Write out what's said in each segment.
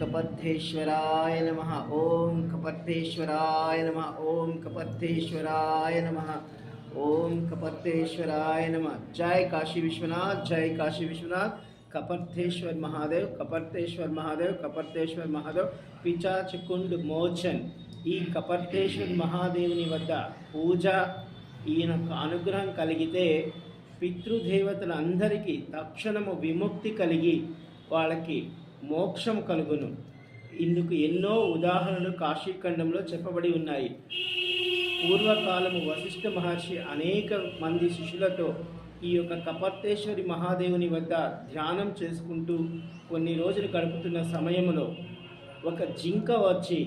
కపర్థేశ్వరాయ నమ. ఓం కపర్థేశ్వరాయ నమ. ఓం కపర్థేశ్వరాయ నమ. ఓం కపర్థేశ్వరాయ నమ. జై కాశీ విశ్వనాథ్ జై కాశీ విశ్వనాథ్. కపర్థేశ్వర్ మహాదేవ్ కపర్థేశ్వర్ మహాదేవ్ కపర్థేశ్వర్ మహాదేవ్. పిచాచకుండ్ మోచన్. ఈ కపర్థేశ్వర్ మహాదేవుని వద్ద పూజ ఈయనకు అనుగ్రహం కలిగితే పితృదేవతలందరికీ తక్షణము విముక్తి కలిగి వాళ్ళకి మోక్షం కలుగును. ఇందుకు ఎన్నో ఉదాహరణలు కాశీఖండంలో చెప్పబడి ఉన్నాయి. పూర్వకాలము వశిష్ఠ మహర్షి అనేక మంది శిష్యులతో ఈ యొక్క కపర్తేశ్వరి మహాదేవుని వద్ద ధ్యానం చేసుకుంటూ కొన్ని రోజులు గడుపుతున్న సమయంలో ఒక జింక వచ్చి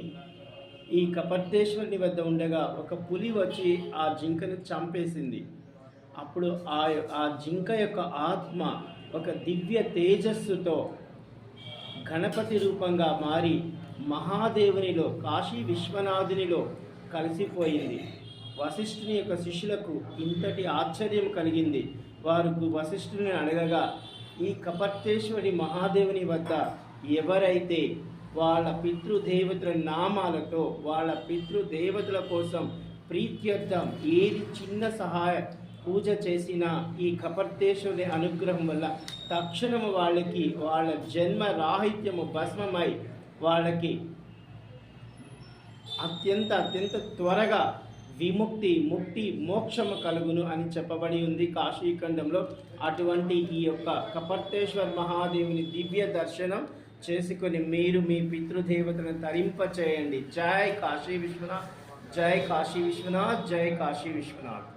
ఈ కపర్తేశ్వరుని వద్ద ఉండగా ఒక పులి వచ్చి ఆ జింకను చంపేసింది. అప్పుడు ఆ ఆ జింక యొక్క ఆత్మ ఒక దివ్య తేజస్సుతో గణపతి రూపంగా మారి మహాదేవునిలో కాశీ విశ్వనాథునిలో కలిసిపోయింది. వశిష్ఠుని యొక్క శిష్యులకు ఇంతటి ఆశ్చర్యం కలిగింది. వారు వశిష్ఠుని అడగగా ఈ కపర్తేశ్వరి మహాదేవుని వద్ద ఎవరైతే వాళ్ళ పితృదేవతల నామాలతో వాళ్ళ పితృదేవతల కోసం ప్రీత్యర్థం ఏది చిన్న సహాయ పూజ చేసిన ఈ కపర్తేశ్వరి అనుగ్రహం వల్ల తక్షణము వాళ్ళకి వాళ్ళ జన్మ రాహిత్యము భస్మమై వాళ్ళకి అత్యంత అత్యంత త్వరగా విముక్తి ముక్తి మోక్షము కలుగును అని చెప్పబడి ఉంది కాశీఖండంలో అటువంటి ఈ యొక్క కపర్తేశ్వర్ మహాదేవుని దివ్య దర్శనం చేసుకొని మీరు మీ పితృదేవతను తరింప చేయండి. జై కాశీ విశ్వనాథ్ జై కాశీ విశ్వనాథ్ జై కాశీ విశ్వనాథ్.